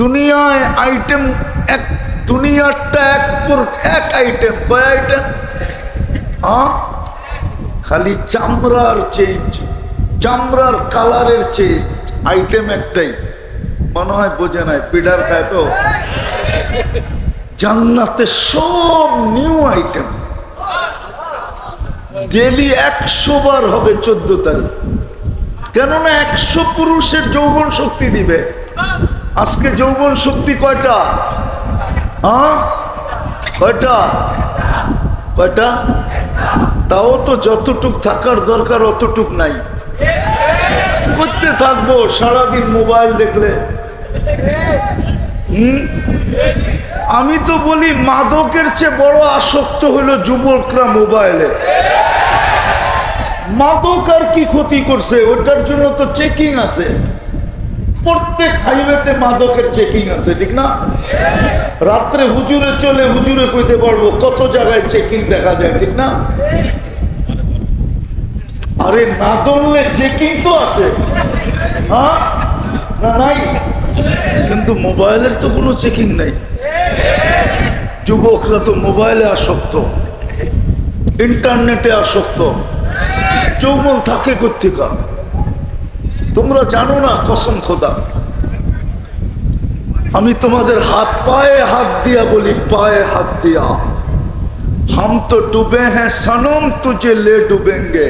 দুনিয়ায় আইটেম এক, দুনিয়ারটা এক এক আইটেম কয় আইটেম হ্যাঁ খালি চামড়ার চেঞ্জ চামড়ার কালারের চেঞ্জ আইটেম একটাই। মনে হয় বোঝে নাই, পিডার খায় তো। জান্নাতে সব নিউ আইটেম ডেলি একশো বার হবে চোদ্দ তারিখ। কেননা একশো পুরুষের যৌবন শক্তি দিবে। আজকে যৌবন শক্তি কয়টা? হ্যাঁ কয়টা? কয়টা? তাও তো যতটুক থাকার দরকার অতটুক নাই। করতে থাকব, সারাদিন মোবাইল দেখলে। আমি তো বলি, মাদকের চেয়ে বড় আসক্ত হলো যুবকরা মোবাইলে। মাদক আর কি ক্ষতি করছে? ওটার জন্য তো চেকিং আছে। প্রত্যেক হাইওয়েতে মাদকের চেকিং আছে, ঠিক না? রাত্রে হুজুরে চলে, হুজুরে কইতে পারব কত জায়গায় চেকিং দেখা যায়, ঠিক না? আরে না দৌড়লে চেকিং তো আছে। হ্যাঁ? না, নাই? কিন্তু মোবাইলের তো কোনো চেকিং নাই। যুবকরা তো মোবাইলে আসক্ত। ইন্টারনেটে আসক্ত। যৌবন থাকে কোথেকা তোমরা জানো না কসম খোদা। আমি তোমাদের হাত পায়ে হাত দিয়া বলি, পায়ে হাত দিয়া। হাম তো ডুবে হ্যাঁ সনম তুঝে লে ডুবেঙ্গে।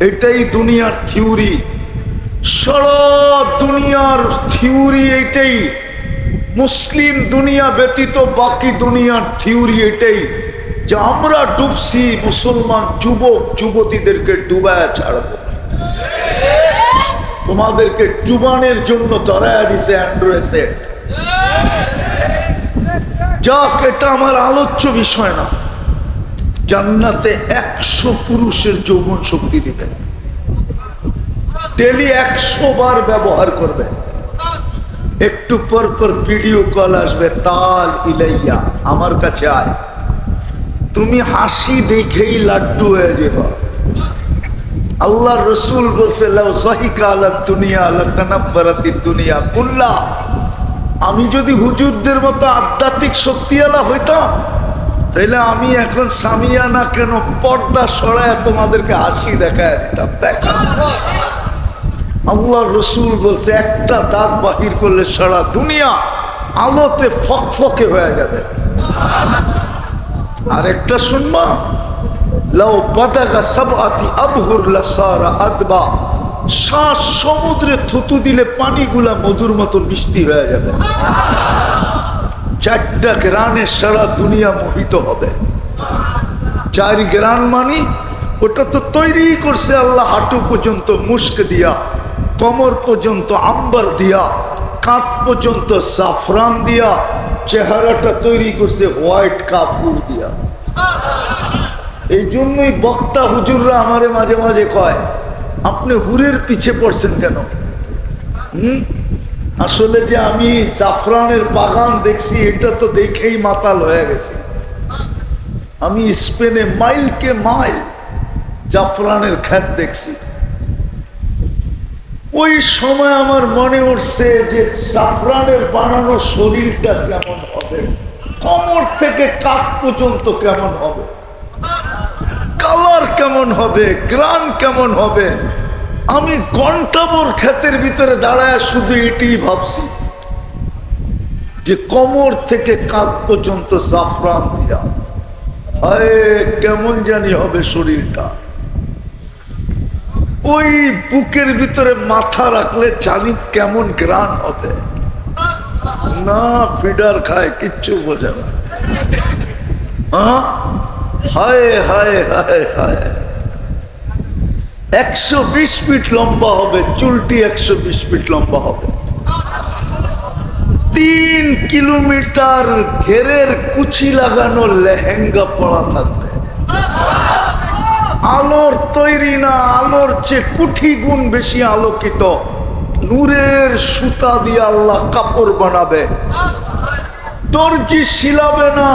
এটাই দুনিয়ার থিওরি। সারা দুনিয়ার থিওরি এটাই। মুসলিম দুনিয়া ব্যতীত বাকি দুনিয়ার থিওরি এটাই। যে আমরা ডুবছি, মুসলমান যুবক, যুবতীদেরকে ডুবায় ছাড়বো। তোমাদেরকে ডুবানের জন্য ধরায় দিছে অ্যান্ড্রয়েড সেট। যাক, এটা আমার আলোচ্য বিষয় না। জান্নাতে একশো পুরুষের যৌবন শক্তি দিবে। ডেলি একশো বার ব্যবহার করবে। একটু পর পর ভিডিও কল আসবে, তাল ইলাইয়া, আমার কাছে আয়। তুমি হাসি দেখেই লাড্ডু হয়ে যাবা। আল্লাহ রসুল বলছে দুনিয়া আমি যদি হুজুরদের মতো আধ্যাত্মিক শক্তিওয়ালা হইতাম, তাইলে আমি এখন সামিয়ানা কেন পর্দা সরায় তোমাদেরকে হাসি দেখায় দিতাম। দেখা। আল্লাহ রসুল বলছে, একটা দাঁত বাহির করলে সারা দুনিয়া আলোতে ফকফকে হয়ে যাবে। আর একটা শুনবা? লাও বাদাগা সব আতি আবহুর লাসারা আদবা। শ্বাস সমুদ্রে থুতু দিলে পানিগুলা মধুর মতো বৃষ্টি হয়ে যাবে। চারটা গ্রানে সারা দুনিয়া মোহিত হবে। চার গ্রান মানি ওটা তো তৈরি করছে আল্লাহ হাঁটু পর্যন্ত মুস্ক দিয়া, কমর পর্যন্ত আম্বার দিয়া, কাঁধ পর্যন্ত সাফরান দিয়া, চেহারাটা তৈরি করছে হোয়াইট কাফুর দিয়া। এই জন্যই বক্তা হুজুররা আমারে মাঝে মাঝে কয়, আপনি হুরের পিছে পড়ছেন কেন? হুম? আসলে যে আমি জাফরানের বাগান দেখছি, এটা তো দেখেই মাতাল হয়ে গেছে। আমি স্পেনে মাইলকে মাইল জাফরানের খ্যাত দেখছি। ওই সময় আমার মনে উঠছে যে জাফরানের বানানো শরীরটা কেমন হবে? কোমর থেকে কাক পর্যন্ত কেমন হবে? কালার কেমন হবে, গ্রান কেমন হবে? আমি ঘন্টাবর ক্ষেতের ভিতরে দাঁড়ায় শুধু এটি ভাবছি। যে কমর থেকে কাঁধ পর্যন্ত জাফরান দিয়া। হায়, কেমন জানি হবে শরীরটা। ওই বুকের ভিতরে মাথা রাখলে জানি কেমন গ্রান হবে। না, ফিডার খায়, কিচ্ছু বোঝে না। হায় হায় হায় হায়। একশো বিশ ফিট লম্বা হবে, চুলটি একশো বিশ ফিট লম্বা হবে। তিন কিলোমিটার ঘেরের কুচি লাগানো লেহেঙ্গা পড়া থাকবে। আলোর তৈরি না, আলোর চেয়ে কুঠি গুণ বেশি আলোকিত। নূরের সুতা দিয়ে আল্লাহ কাপড় বানাবে। দর্জি শিলাবে না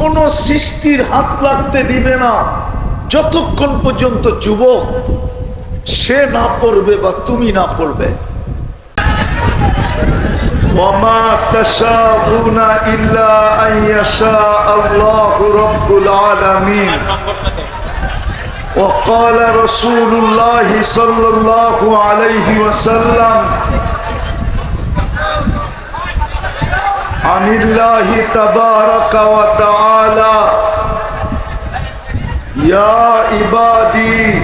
কোন সৃষ্টির হাত লাগতে দিবে না যতক্ষণ পর্যন্ত যুবক সে না পড়বে বা তুমি না পড়বে وما تشاءون إلا أن يشاء الله رب العالمين وقال رسول الله صلى الله عليه وسلم عن الله تبارك وتعالى يا عبادي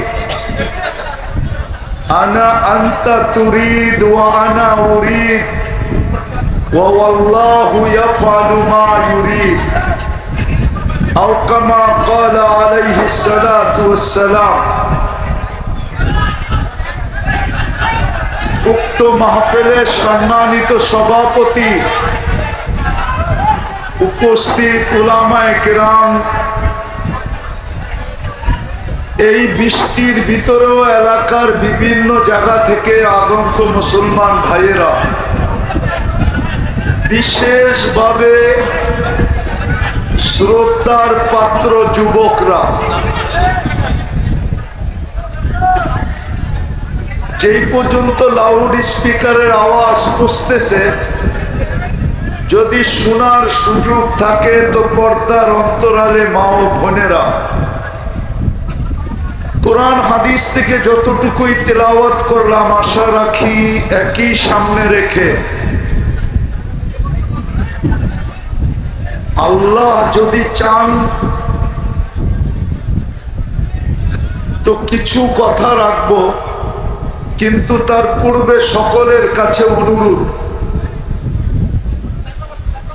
أنا أنت تريد وأنا أريد والله يفعل ما يريد أو كما قال عليه الصلاة والسلام উক্ত মাহফিলের সম্মানিত সভাপতি উপস্থিত উলামায়ে কেরাম, এই বৃষ্টির ভিতরেও এলাকার বিভিন্ন জায়গা থেকে আগন্ত মুসলমান ভাইয়েরা, বিশেষভাবে শ্রদ্ধার পাত্র যুবকরা, যেই পর্যন্ত লাউড স্পিকারের আওয়াজ পৌঁছতেছে যদি শোনার সুযোগ থাকে, তো পর্দার অন্তরালে মা ও বোনেরা। কোরআন হাদিস থেকে যতটুকুই তেলাওয়াত করলাম, আশা রাখি একই সামনে রেখে আল্লাহ যদি চান, তো কিছু কথা রাখব, কিন্তু তার পূর্বে সকলের কাছে অনুরোধ।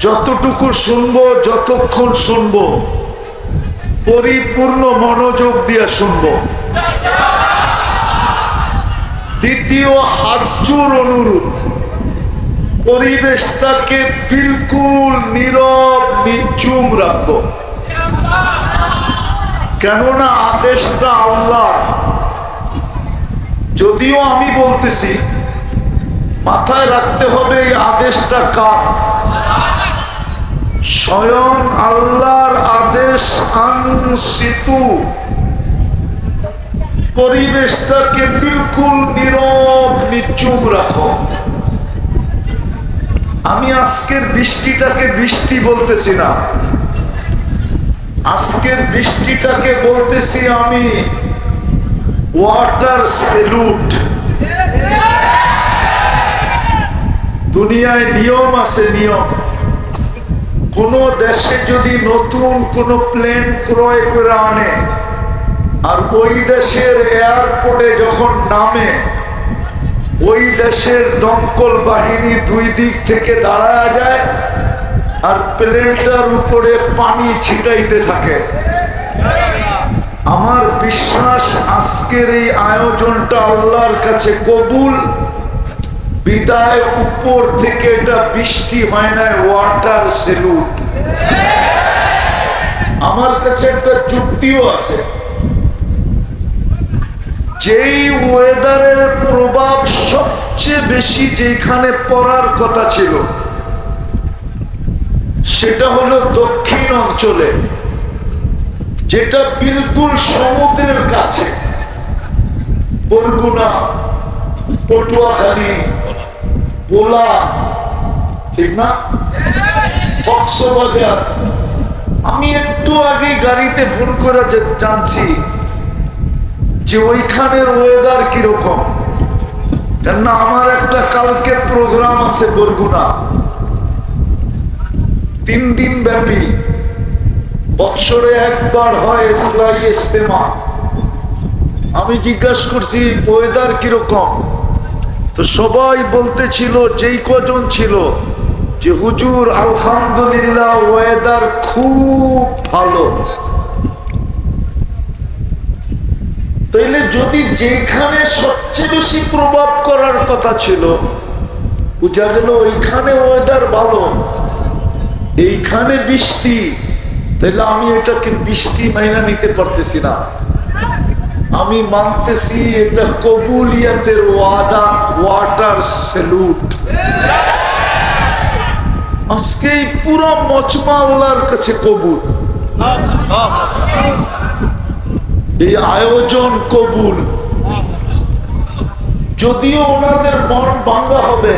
যতটুকু শুনব, যতক্ষণ শুনব, পরিপূর্ণ মনোযোগ দিয়ে শুনব। দ্বিতীয় হাজুর অনুরোধ পরিবেশটাকে বিলকুল নীরব নিচুম রাখব। কেননা আদেশটা আল্লাহ। যদিও আমি বলতেছি, মাথায় রাখতে হবে এই আদেশটা কার? স্বয়ং আল্লাহর আদেশ আংশিতু। পরিবেশটাকে বিলকুল নীরব, নিচুম রাখো। আমি আজকের বৃষ্টিটাকে বৃষ্টি বলতেছি না। আজকের বৃষ্টিটাকে বলতেছি আমি ওয়াটার সেলুট। দুনিয়ায় নিয়ম আছে, নিয়ম। কোন দেশে যদি নতুন কোন প্লেন ক্রয় করে আনে, আর ওই দেশের এয়ারপোর্টে যখন নামে, ওই দেশের দমকল বাহিনী দুই দিক থেকে দাঁড়ায় যায়, আর প্লেনটার উপরে পানি ছিটাইতে থাকে। আমার বিশ্বাস, আজকের এই আয়োজনটা আল্লাহর কাছে কবুল। বিদায় উপর থেকে এটা বৃষ্টি হয় না ওয়াটার সেলুট আমার কাছে একটা যুক্তিও আছে। যেই ওয়েদারের প্রভাব সবচেয়ে বেশি যেখানে পড়ার কথা ছিল, সেটা হলো দক্ষিণ অঞ্চলে, যেটা বিলকুল সমুদ্রের কাছে। বরগুনা, পটুয়াখালী ঠিক না আমি একটু আগে গাড়িতে ফোন করে জানছি যে ওইখানের ওয়েদার কীরকম। কেননা আমার একটা কালকে প্রোগ্রাম আছে বরগুনা। তিন দিন ব্যাপী। বৎসরে একবার হয় ইসলাই ইস্তেমা আমি জিজ্ঞাসা করছি ওয়েদার কীরকম? তো সবাই বলতেছিল, যেই কজন ছিল, যে হুজুর, আলহামদুলিল্লাহ ওয়েদার খুব ভালো। তাইলে যদি যেখানে সবচেয়ে বেশি প্রভাব করার কথা ছিল, বুঝা গেল ওইখানে ওয়েদার ভালো। এইখানে বৃষ্টি তাহলে আমি এটাকে বৃষ্টি মাইনা নিতে পারতেছি না। আমি মানতেছি এটা কবুলিয়াতের ওয়াদা, ওয়াটার সেলুট আজকে এই পুরো মজমা আল্লাহর কাছে কবুল। এই আয়োজন কবুল। যদিও ওনাদের মন ভাঙ্গা হবে,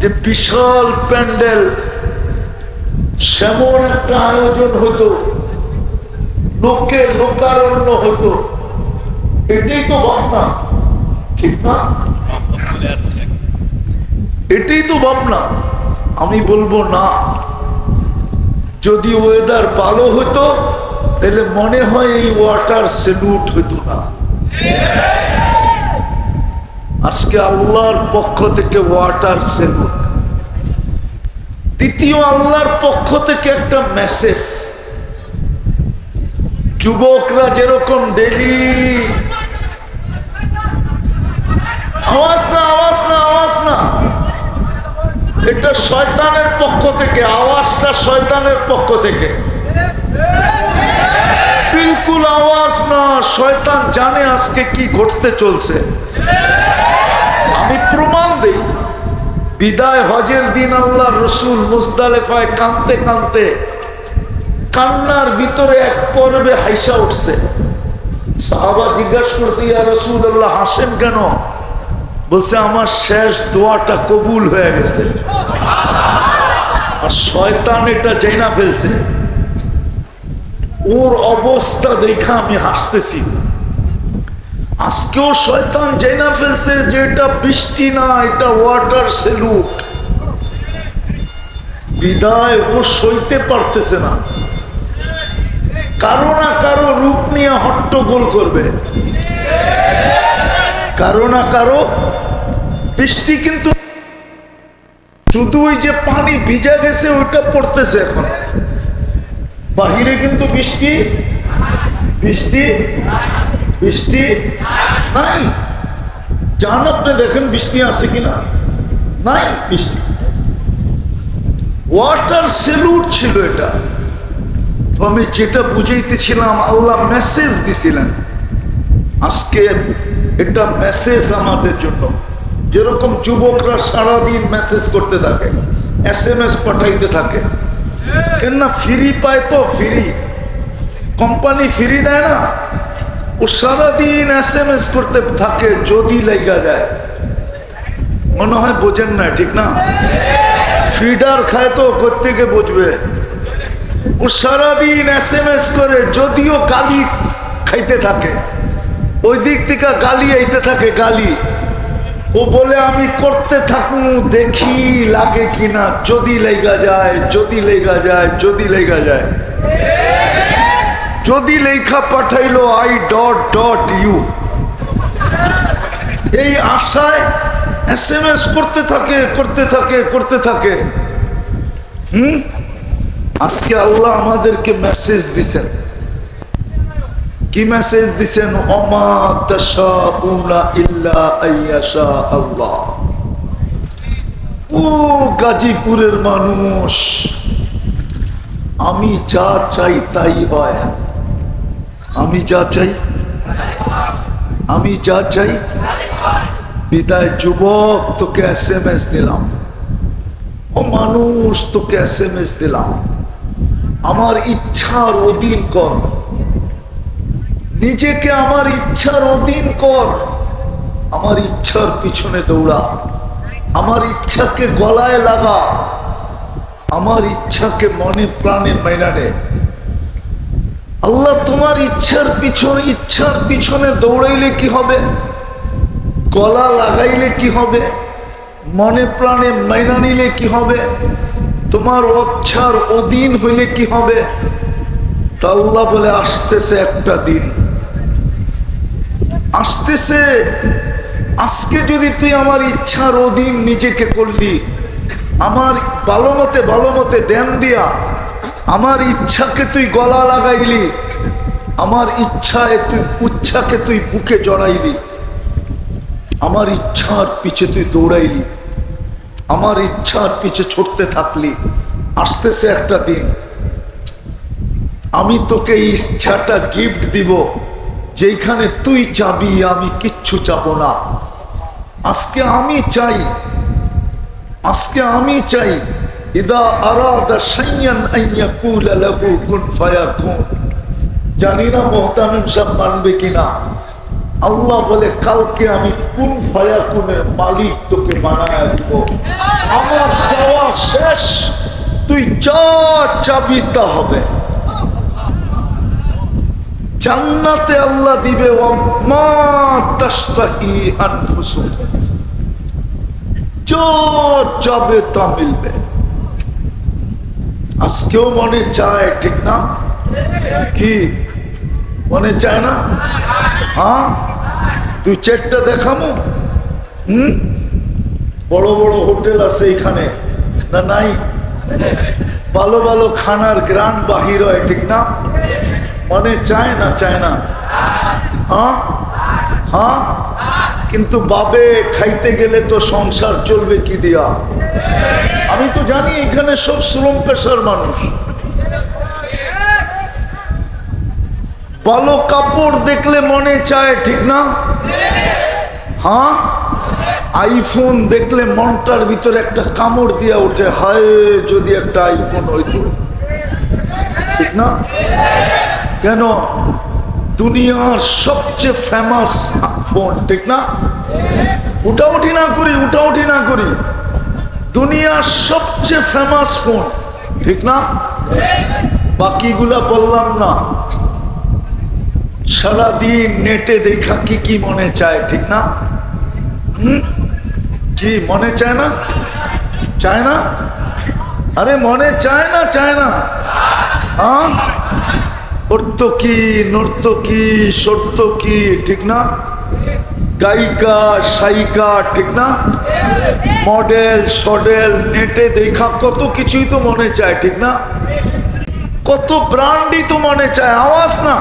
যে বিশাল প্যান্ডেল, সেমন একটা আয়োজন হতো, লোকে লোকারণ্য হতো। এটাই তো ভাবনা। ঠিক না? এটাই তো ভাবনা। আমি বলব না। যদি ওয়েদার ভালো হতো, তাহলে মনে হয় এই ওয়াটার সেলুট হতো না। আজকে আল্লাহর পক্ষ থেকে ওয়াটার সেলুট দ্বিতীয় আল্লাহর পক্ষ থেকে একটা মেসেজ যুবকরা যেরকম ডেলি আওয়াজ না আওয়াজ না আওয়াজ না। এটা শয়তানের পক্ষ থেকে, আওয়াজটা শয়তানের পক্ষ থেকে। বিলকুল আওয়াজ না, শয়তান জানে আজকে কি ঘটতে চলছে। আমি প্রমাণ দেই, বিদায় হজের দিন আল্লাহ রসুল মুজদালেফায় কানতে কানতে কান্নার ভিতরে এক পর্বে হাইসা উঠছে। সাহাবা জিজ্ঞাসা করছে, ইয়া রসুল আল্লাহ হাসেন কেন? বলছে, আমার শেষ দোয়াটা কবুল হয়ে গেছে। আর শয়তান এটা জেনা ফেলছে। ওর অবস্থা দেখা আমি হাসতেছি। আজকেও শয়তান জেনা ফেলছে যে এটা বৃষ্টি না, এটা ওয়াটার সেলুট। বিদায় ও সইতে পারতেছে না। কারও না কারও রূপ নিয়ে হট্টগোল করবে। কারও না কারও বৃষ্টি কিন্তু শুধু ওই যে পানি ভিজা গেছে, ওইটা পড়তেছে এখন। বাহিরে কিন্তু বৃষ্টি বৃষ্টি বৃষ্টি নাই। যান আপনি দেখেন বৃষ্টি আছে কিনা? নাই বৃষ্টি। ওয়াটার সেলুট ছিল এটা। তো আমি যেটা বুঝাইতেছিলাম, আল্লাহ মেসেজ দিছিলেন। আজকে এটা মেসেজ আমাদের জন্য। যেরকম যুবকরা সারাদিন মেসেজ করতে থাকে এস এম এস পাঠাইতে থাকে। কেননা ফ্রি পায় তো ফ্রি কোম্পানি ফ্রি দেয় না। ও সারাদিন এস এম এস করতে থাকে, যদি লেগা যায়। মনে হয় বোঝেন না, ঠিক না? ফিডার খায় তো কোথেকে বুঝবে? ও সারাদিন এস এম এস করে, যদিও গালি খাইতে থাকে। ওই দিক থেকে গালি আইতে থাকে, গালি। ও বলে, আমি করতে থাকুন, দেখি লাগে কিনা। যদি লেগা যায়, যদি লেগা যায়, যদি লেগা যায়। যদি লেখা পাঠাইলো আই ডট ডট ইউ এই আশায় এস এম এস করতে থাকে করতে থাকে করতে থাকে। হুম? আজকে আল্লাহ আমাদেরকে মেসেজ দিছেন। কি মেসেজ দিছেন? আল্লাহ। ও গাজীপুরের মানুষ, আমি যা চাই তাই হয়। আমি যা চাই, আমি যা চাই, বিদায় যুবক, তোকে এস এম এস দিলাম। ও মানুষ, তোকে এস এম এস দিলাম। আমার ইচ্ছার অধীন কর। নিজেকে আমার ইচ্ছার অধীন কর। আমার ইচ্ছার পিছনে দৌড়া। আমার ইচ্ছাকে গলায় লাগা। আমার ইচ্ছাকে মনে প্রাণে মেনানে আল্লাহ, তোমার ইচ্ছার পিছনে ইচ্ছার পিছনে দৌড়াইলে কি হবে? গলা লাগাইলে কি হবে? মনে প্রাণে মাইনা নিলে কি হবে? তোমার অচ্ছার অধীন হইলে কি হবে? তা আল্লাহ বলে, আসতেছে একটা দিন। আসতেছে। আজকে যদি তুই আমার ইচ্ছার অধীন নিজেকে করলি, আমার ভালো মতে ভালো মতে দেন দিয়া, আমার ইচ্ছাকে তুই গলা লাগাইলি, আমার ইচ্ছায় তুই, উচ্ছাকে তুই বুকে জড়াইলি, আমার ইচ্ছার পিছে তুই দৌড়াইলি, আমার ইচ্ছার পিছে ছুটতে থাকলি, আসতেছে একটা দিন। আমি তোকে ইচ্ছাটা গিফট দিব। যেখানে তুই চাবি আমি কিচ্ছু চাবো না। আজকে আমি চাই, আজকে আমি চাই, ইদা আরাদা সাইয়ান আইয়া কুলা লাহু কুন ফায়াকুন। জানি না মোহতামিম সাহেব মানবে কিনা। আল্লাহ বলে, কালকে আমি কোন ফায়াকুনের মালিক তোকে বানায় দিব। আমার যাওয়া শেষ। তুই যা চাবি তা হবে। জান্নাতে আল্লাহ দিবে মা তাস্তাহি আনফুসুকুম। যা চাবে তা মিলবে। আজকেও মনে চায়, ঠিক না? কি? মনে চায় না? হ্যাঁ? তুই চেটটা দেখামো? হুম? বড় বড় হোটেল আছে এখানে। না, নাই? ভালো ভালো খানার গ্রান বাহির হয়, ঠিক না? মনে চায় না চায় না। হ্যাঁ? হ্যাঁ? কিন্তু বাবে খাইতে গেলে তো সংসার চলবে কি দিয়া? আমি তো জানি এখানে সব শ্রম পেশার মানুষ। ভালো কাপড় দেখলে মনে চায়, ঠিক না? হ্যাঁ? আইফোন দেখলে মনটার ভিতরে একটা কামড় দিয়া ওঠে, হায় যদি একটা আইফোন হইতো। ঠিক না? কেন দুনিয়ার সবচেয়ে ফেমাস ফোন ঠিক না? উঠা উঠি না করি উঠা উঠি না করি। দুনিয়ার সবচেয়ে ফেমাস ফোন ঠিক না? বাকিগুলা বললাম না। সারাদিন নেটে দেখা কি কি মনে চায়, ঠিক না? কি, মনে চায় না? চায় না? আরে মনে চায় না চায় না। হ্যাঁ কি নর্তকী সর্তকী ঠিক না? গায়িকা সাইকা ঠিক না? মডেল, সডেল, নেটে দেখা কত কিছুই তো মনে চায়, ঠিক না? কত ব্রান্ডই তো মনে চায়, আওয়াজ না।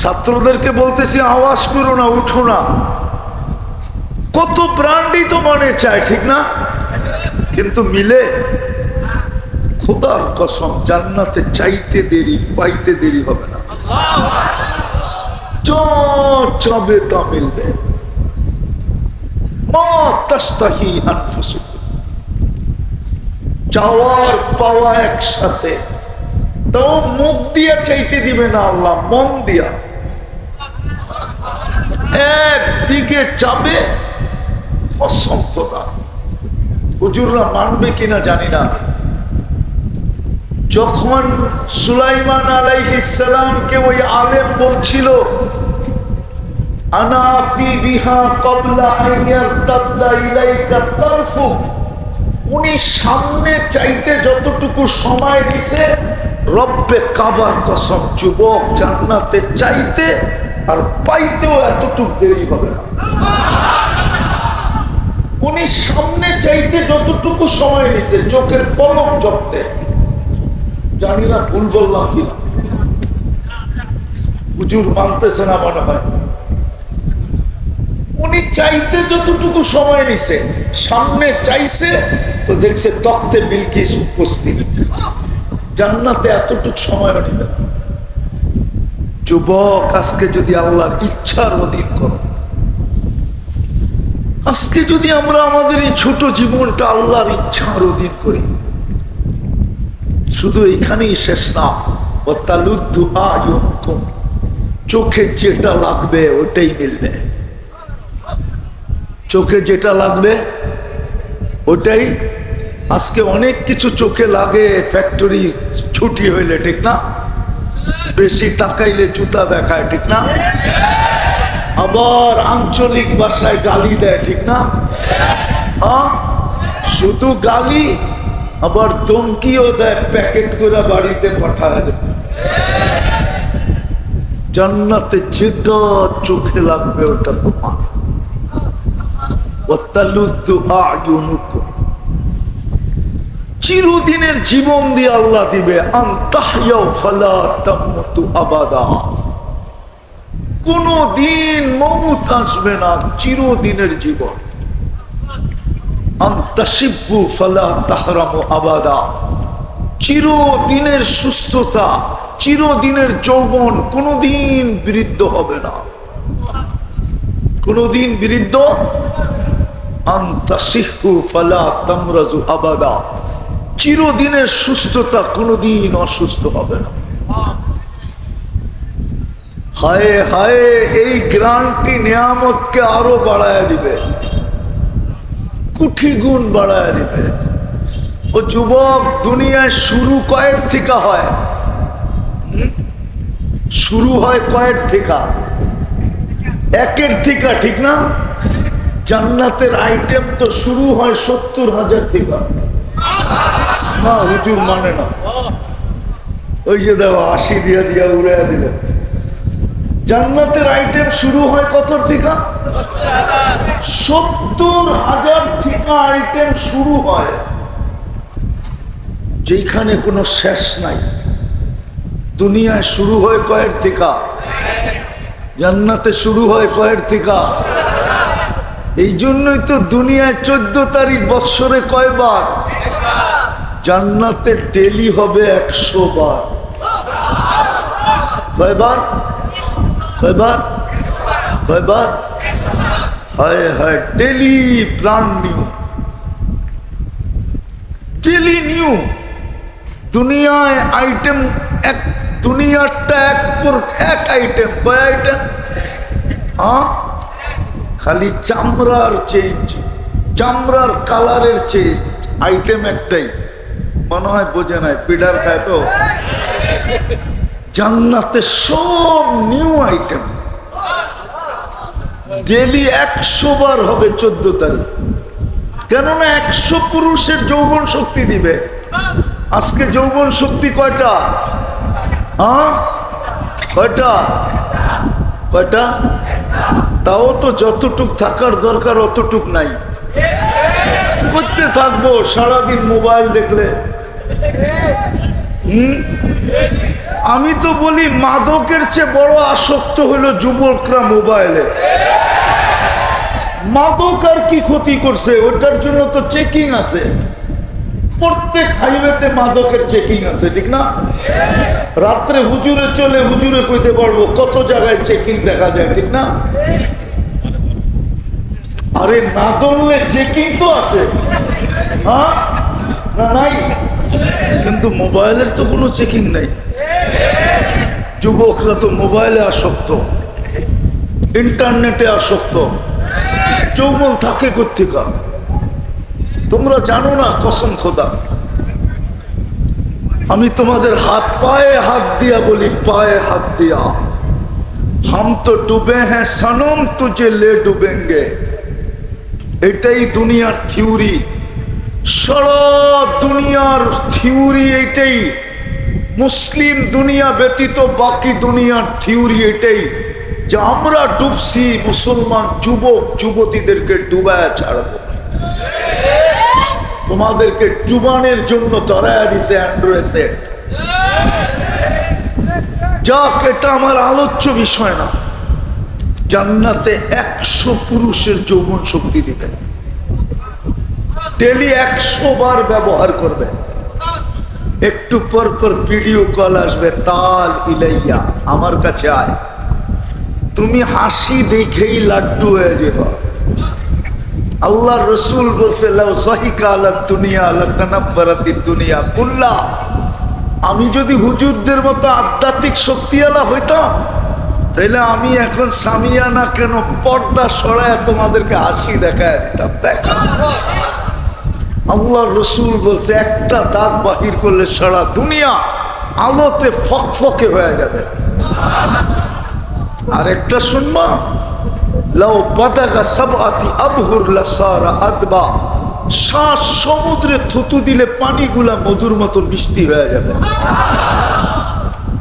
ছাত্রদেরকে বলতেছি, আওয়াজ করো না, উঠো না। কত ব্রান্ডই তো মনে চায়, ঠিক না? কিন্তু মিলে খোদার কসম, জান্নাতে চাইতে দেরি, পাইতে দেরি হবে না। তা মিলবে। চাওয়ার পাওয়া একসাথে। তাও মুখ দিয়া চাইতে দিবে না আল্লাহ, মন দিয়া। একদিকে চাবে অসংখ্য না হুজুররা মানবে কিনা জানি না। যখন সুলাইমান আলাইহিসালামকে ওই আলেম বলছিল যুবক চাইতে আর পাইতেও এতটুকু দেরি হবে না। উনি সামনে চাইতে যতটুকু সময় নিছে, চোখের পলক জপতে। জানি না ভুল বললাম কিনা। হুজুর মানতেছে না মনে হয়। উনি চাইতে যতটুকু সময় নিছে, সামনে চাইছে, তো দেখছে তক্তে বিলকিস উপস্থিত। জান্নাতে এতটুকু সময় নিবে। যুবক, আজকে যদি আল্লাহর ইচ্ছার অধীন করো। আজকে যদি আমরা আমাদের এই ছোট জীবনটা আল্লাহর ইচ্ছার অধীন করি শুধু এখানেই শেষ না। ও তালুদ্দু আয়ুকুম চোখে যেটা লাগবে ওটাই মিলবে। চোখে যেটা লাগবে ওটাই আজকে অনেক কিছু চোখে লাগে, ফ্যাক্টরি ছুটি হইলে, ঠিক না? বেশি তাকাইলে জুতা দেখায়, ঠিক না? আবার আঞ্চলিক ভাষায় গালি দেয়, ঠিক না? শুধু গালি আবার ধমকিও দেয়, প্যাকেট করে বাড়িতে পাঠায়। জান্নাতে যেটা চোখে লাগবে ওটা তোমার। চিরদিনের জীবন দিয়ে আল্লাহ দিবে আবাদা। কোনো দিন মমুত আসবে না, চিরদিনের জীবন। আন্তাসিব্বু ফালা তাহরামু আবাদা। চিরদিনের সুস্থতা, চিরদিনের যৌবন কোনোদিন বৃদ্ধ হবে না। কোনোদিন বৃদ্ধ আন্তাসিহু ফালা তামরাজু আবাদা। চিরদিনের সুস্থতা কোনোদিন অসুস্থ হবে না। হায় হায়, এই গ্রান্টি নিয়ামতকে আরও বাড়ায় দিবে। কুঠি গুণ বাড়ায় দিবে ও যুবক, দুনিয়ায় শুরু কয়ের থেকে হয়? শুরু হয় কয়ের থেকে একের থেকে ঠিক না? জান্নাতের আইটেম তো শুরু হয় সত্তর হাজার থেকে না, হুজুর মানে না। ওই যে দেখো, আশি দিয়া দিয়া উড়ে দিল। জান্নাতের আইটেম শুরু হয় কত থেকে সত্তর হাজার থেকে আইটেম শুরু হয়। যেখানে কোনো শেষ নাই। দুনিয়ায় শুরু হয় কয়ের থেকে? জান্নাতে শুরু হয় কয়ের থেকে? এই জন্যই তো দুনিয়ায় চোদ্দ তারিখ বৎসরে কয়বার? জান্নাতে ডেলি হবে একশো বার। কয়বার? কয়বার? কয়বার? হায় হায় ডেলি প্রাণ নিউ ডেলি নিউ দুনিয়ায় আইটেম এক, দুনিয়ারটা এক এক আইটেম কয় আইটেম হ্যাঁ? খালি চামড়ার চেঞ্জ চামড়ার কালারের চেঞ্জ আইটেম একটাই। মনে হয় বোঝে নাই ফিডার খায় তো? জান্নাতে সব নিউ আইটেম ডেলি একশো বার হবে চোদ্দ তারিখ। কেননা একশো পুরুষের যৌবন শক্তি দিবে। আজকে যৌবন শক্তি কয়টা? হ্যাঁ কয়টা? কয়টা? তাও তো যতটুক থাকার দরকার অতটুক নাই। করতে থাকব, সারাদিন মোবাইল দেখলে। হুম? আমি তো বলি মাদকের চেয়ে বড় আসক্ত হলো যুবকরা মোবাইলে। মাদক আর কি ক্ষতি করছে? ওটার জন্য তো চেকিং আছে। প্রত্যেক হাইওয়েতে মাদকের চেকিং আছে, ঠিক না? রাত্রে হুজুরে চলে হুজুরে কইতে পারব কত জায়গায় চেকিং দেখা যায়, ঠিক না? আরে না দৌড়লে চেকিং তো আছে। হ্যাঁ? না নাই? কিন্তু মোবাইলের তো কোনো চেকিং নাই। যুবকরা তো মোবাইলে আসক্ত, ইন্টারনেটে আসক্ত, যৌবন থাকে কর্তিকা তোমরা জানো না কসম খোদা। আমি তোমাদের হাত, পায়ে হাত দিয়া বলি, পায়ে হাত দিয়া। হাম তো ডুবে হ্যাঁ সনম তুঝে লে ডুবেঙ্গে। এটাই দুনিয়ার থিওরি। সারা দুনিয়ার থিওরি এটাই। মুসলিম দুনিয়া ব্যতীত বাকি দুনিয়ার থিওরি এটাই যে আমরা ডুবছি মুসলমান যুবক যুবতীদেরকে ডুবায় ছাড়ব। তোমাদেরকে ডুবানের জন্য ধরায় দিছে অ্যান্ড্রয়েড সেট। যাক, এটা আমার আলোচ্য বিষয় না। জান্নাতে একশো পুরুষের যৌবন শক্তি দিবে ডেলি একশো বার ব্যবহার করবে একটু পর পর ভিডিও কল আসবে, তাল ইলাইয়া, আমার কাছে আয়। তুমি হাসি দেখেই লাড্ডু হয়ে যাব। আল্লাহ রসুল বলছে দুনিয়া কুল্লা। আমি যদি হুজুরদের মতো আধ্যাত্মিক শক্তিওয়ালা হইতাম, তাইলে আমি এখন সামিয়ানা কেন পর্দা সরায় তোমাদেরকে হাসি দেখায় দিতাম? দেখা। আল্লাহ রসুল বলছে, একটা দাঁত বাহির করলে সারা দুনিয়া আলোতে ফকফকে হয়ে যাবে। আর একটা শুনবা লাও বাদাগা সব আতি লাসারা আদবা। শ্বাস সমুদ্রে থুতু দিলে পানিগুলা মধুর মতো বৃষ্টি হয়ে যাবে।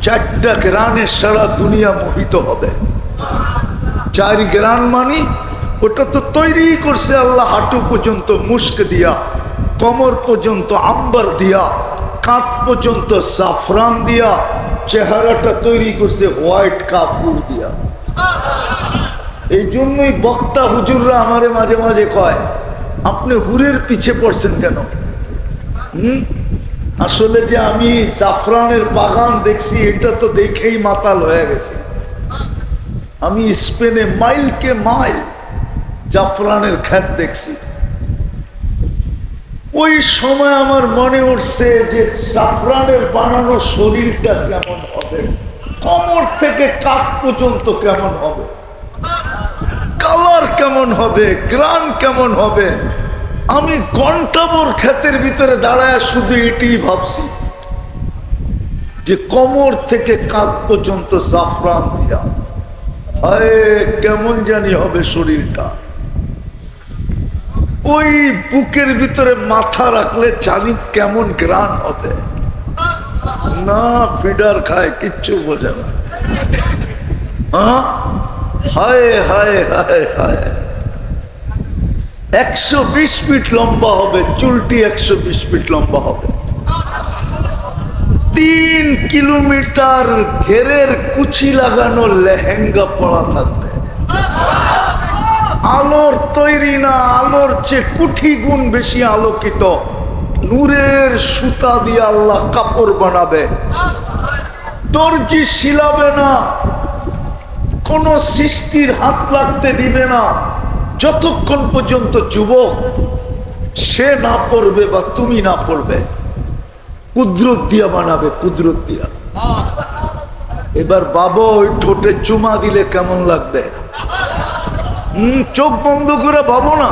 চারটা গ্রানে সারা দুনিয়া মোহিত হবে। চার গ্রান মানি ওটা তো তৈরি করছে আল্লাহ হাঁটু পর্যন্ত মুস্ক দিয়া। কমর পর্যন্ত আম্বার দিয়া, কাঁধ পর্যন্ত সাফরান দিয়া, চেহারাটা তৈরি করছে হোয়াইট কাপুর দিয়া। এই জন্যই বক্তা হুজুররা আমারে মাঝে মাঝে কয়, আপনি হুরের পিছে পড়ছেন কেন? হুম? আসলে যে আমি জাফরানের বাগান দেখছি, এটা তো দেখেই মাতাল হয়ে গেছে। আমি স্পেনে মাইলকে মাইল জাফরানের খ্যাত দেখছি। ওই সময় আমার মনে উঠছে যে সাফরানের বানানো শরীরটা কেমন হবে? কমর থেকে কাক পর্যন্ত কেমন হবে? কালার কেমন হবে? গ্রান কেমন হবে? আমি ঘন্টাভর ক্ষেতের ভিতরে দাঁড়ায় শুধু এটাই ভাবছি যে কোমর থেকে কাঁধ পর্যন্ত জাফরান দিয়া। হায়, কেমন জানি হবে শরীরটা। ওই বুকের ভিতরে মাথা রাখলে জানি কেমন গ্রান হবে না, ফিডার খায়, কিচ্ছু বোঝে না? হায় হায় হায় হায়। একশো বিশ ফিট লম্বা হবে, চুলটি একশো বিশ ফিট লম্বা হবে। তিন কিলোমিটার ঘেরের কুচি লাগানো লেহেঙ্গা পড়া থাকবে। আলোর তৈরি না, আলোর চেয়ে কুঠি গুণ বেশি আলোকিত। নূরের সুতা দিয়ে আল্লাহ কাপড় বানাবে। দর্জি শিলাবে না। কোন সৃষ্টির হাত লাগতে দিবে না। যতক্ষণ পর্যন্ত যুবক সে না পড়বে বা তুমি না পড়বে, কুদরত দিয়া বানাবে, কুদরত দিয়া। এবার বাবা ওই ঠোঁটে চুমা দিলে কেমন লাগবে? চোখ বন্ধ করে ভাবো না।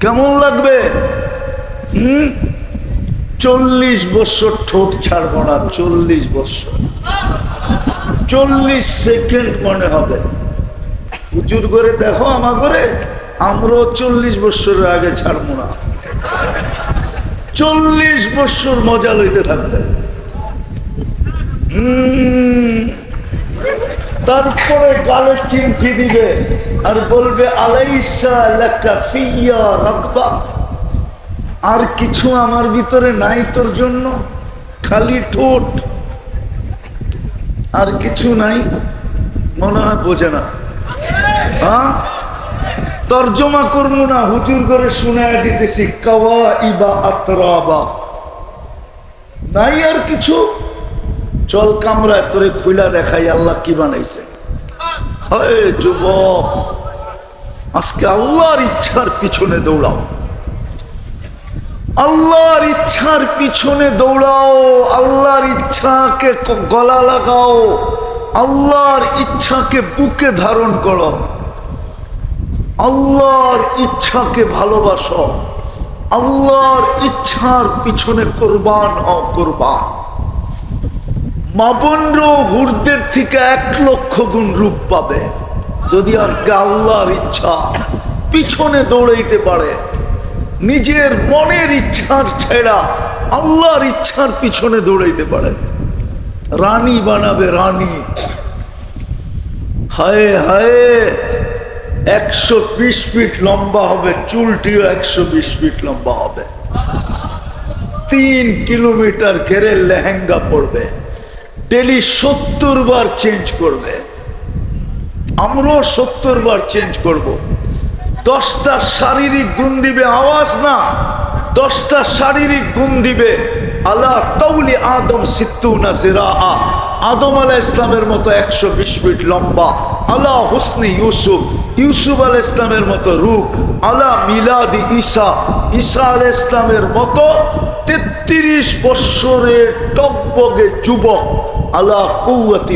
কেমন লাগবে? চল্লিশ বছর ঠোঁট ছাড়বো না চল্লিশ বছর। চল্লিশ সেকেন্ড মনে হবে। হুজুর করে দেখো আমার করে আমরাও চল্লিশ বছরের আগে ছাড়বো না। চল্লিশ বছর মজা লইতে থাকবে। হুম, তারপরে গালে চিমটি দিবে আর বলবে, আলাইসা আর কিছু আমার ভিতরে নাই তোর জন্য, খালি ঠোঁট। আর কিছু নাই, মনে হয় বোঝে না। হ্যাঁ? তর্জমা করব না, হুজুর করে শুনে দিতেছি কাওয়া ইবা আতরাবা। নাই আর কিছু? চল কামরায় করে খুলা দেখাই আল্লাহ কি বানাইছে। যুবক, আজকে আল্লাহর ইচ্ছার পিছনে দৌড়াও। আল্লাহর ইচ্ছার পিছনে দৌড়াও, আল্লাহর ইচ্ছাকে গলা লাগাও, আল্লাহর ইচ্ছাকে বুকে ধারণ করো। আল্লাহর ইচ্ছাকে ভালোবাসো। আল্লাহর ইচ্ছার পিছনে কোরবান হও কোরবান। মাবন্ড হুরদের থেকে এক লক্ষ গুণ রূপ পাবে। যদি আজকে আল্লাহর ইচ্ছা পিছনে দৌড়াইতে পারে, নিজের মনের ইচ্ছার ছেড়া আল্লাহর ইচ্ছার পিছনে দৌড়াইতে পারে। রানী বানাবে রানী। হায় হায়, একশো বিশ ফিট লম্বা হবে, চুলটিও একশো বিশ ফিট লম্বা হবে। তিন কিলোমিটার ঘেরে লেহেঙ্গা পড়বে ডেলি সত্তর বার চেঞ্জ করবে। আমরাও সত্তর বার চেঞ্জ করব। দশটা শারীরিক গুণ দিবে আওয়াজ না। দশটা শারীরিক গুণ দিবে আল্লাহ তৌলি আদম সিত্তু না জিরা আদম আলাহ ইসলামের মতো একশো বিশ ফিট লম্বা। আল্লাহ হুসনি ইউসুফ। ইউসুফ আল ইসলামের মতো রূপ। আল্লাহ মিলাদি ঈসা। ঈসা আল ইসলামের মতো তেত্রিশ বৎসরের টকবগে যুবক। আল্লাহ কৌয়াতি